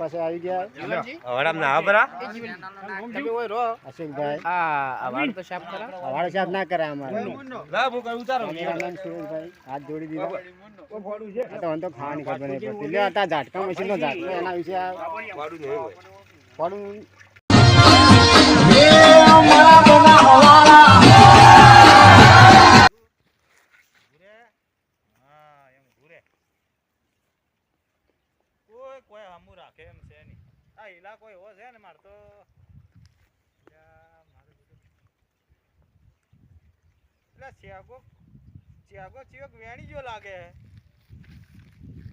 પાસે આવી ગયા. હવડામ ના બરા તમે ઓય રો. અશોકભાઈ આ આ વાળ તો સાફ કરા. અવાડ સાફ ના કરે અમારે. લા હું કઈ ઉતારો? અમારા નામ સુરેશભાઈ હાથ જોડી દીધા. છે તો મને તો ખાવાની ખબર નહીં પડતી. લે આ ઝાટકા મશીનનો ઝાટકો એના વિશે આ. વાડું નહીં હોય. કોઈ કોઈ હમું રાખે એમ છે નહીં. આ ઇલાકો એવો છે ને, મારે તો એટલે ચેગો ચેગો ચિયોક વેણી જો લાગે.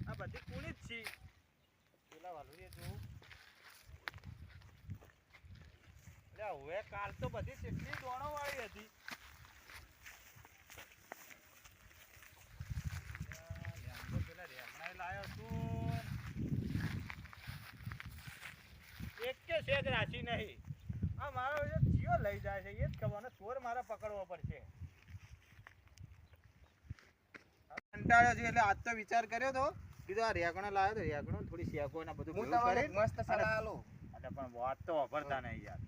આ બધી કુણી જ છી. પેલા વાલુરીએ જોવું એટલે હવે કાલ તો બધી કેટલી દોણો વાળી હતી લેમ્બો પેલા રેમણાએ લાયો છું કે શેક રાશી નહીં. આ મારો જીઓ લઈ જાય છે એ જ ખબર ચોર મારે પકડવો પડશે. કંટાળ્યો છું એટલે આજ તો વિચાર કર્યો તો કીધું આ રેગણો લાવ્યો તો રેગણો થોડી શેકો ને બધું હું ભેગું મસ્ત સલાહ આલું અને પણ વાત તો વાપરતા નહીં યાર.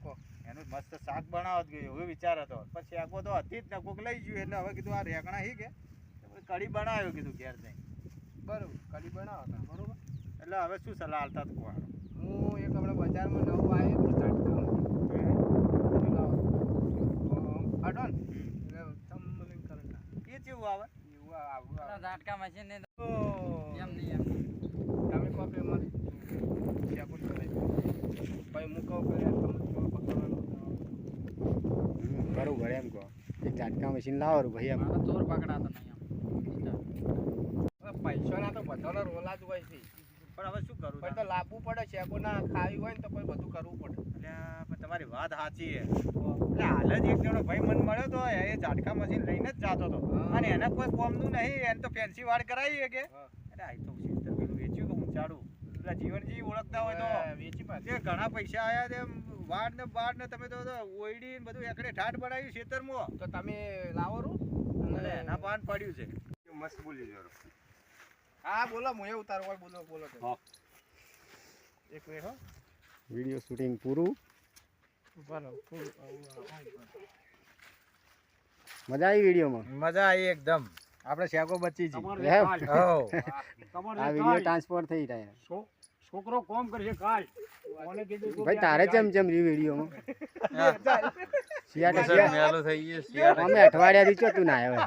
એનું મસ્ત શાક બનાવત ગયું એવું વિચાર હતો. પણ શેકો તો હતી જ ને કોક લઈ ગયું એટલે હવે કીધું આ રેગણા હી કે? તો કઢી બનાવ્યો કીધું ઘેર જઈ બરોબર કઢી બનાવો તા બરોબર. એટલે હવે શું સલાહ આલતા જ કોણ? હું એક હમણાં બજારમાં નવું આવ્યું ઝાટકા અડોન એટલે તમલિંગ કરતા એ કેવું આવે? એવું આવું આવે ઝાટકા મશીન ને ઓ, એમ નહીં એમ તમે કોપી મને. શેકું કરે ભાઈ હું કહું કે તમે ચોર પકડવાનું હમ, બરોબર એમ કહો. એક ઝાટકા મશીન લાવો રું ભાઈ એમ. ચોર પકડાતો નહીં હવે પૈસાના તો બધાનો રોલા જ હોય છે. પણ હવે શું કરું પણ તો લાવવું પડે શેકો ના ખાવી હોય ને તો પછી બધું કરવું પડે. એટલે પણ તમારી વાત સાચી છે. એટલે હાલ જ એક જણો ભાઈ મને મળ્યો તો એ ઝાટકા મશીન લઈને જ જતો હતો. અને એને કોઈ કોમનું નહીં એને તો ફેન્સી વાળ કરાવી કે એટલે આ તો સિત્તેર પેલું વેચ્યું કે હું ચાડું એટલે જીવનજી ઓળખતા હોય તો. વેચી પાછી. ઘણા પૈસા આવ્યા તે વાડ ને બાડ ને તમે તો ઓઈડી ને બધું એકડે ઠાઠ બનાવ્યું ખેતરમાં તો તમે લાવો રૂ. એના પાન પડ્યું છે. મસ્ત બોલી જરો હા બોલો હું એ ઉતારો હોય બોલો બોલો હા. એક મિનિટ હો. વીડિયો શૂટિંગ પૂરું? બોલો પૂરું. મજા આવી વિડીયોમાં? મજા આવી એકદમ. આપણે શેકો બચી જી આ વીડિયો ટ્રાન્સફર થઈ રહ્યા છોકરો કોમ કરશે કાલ. ભાઈ તારે ચમ ચમ રી વિડીયોમાં. શિયાળો થઈ ગયું અમે અઠવાડિયાથી ચો તું ના આવ્યો.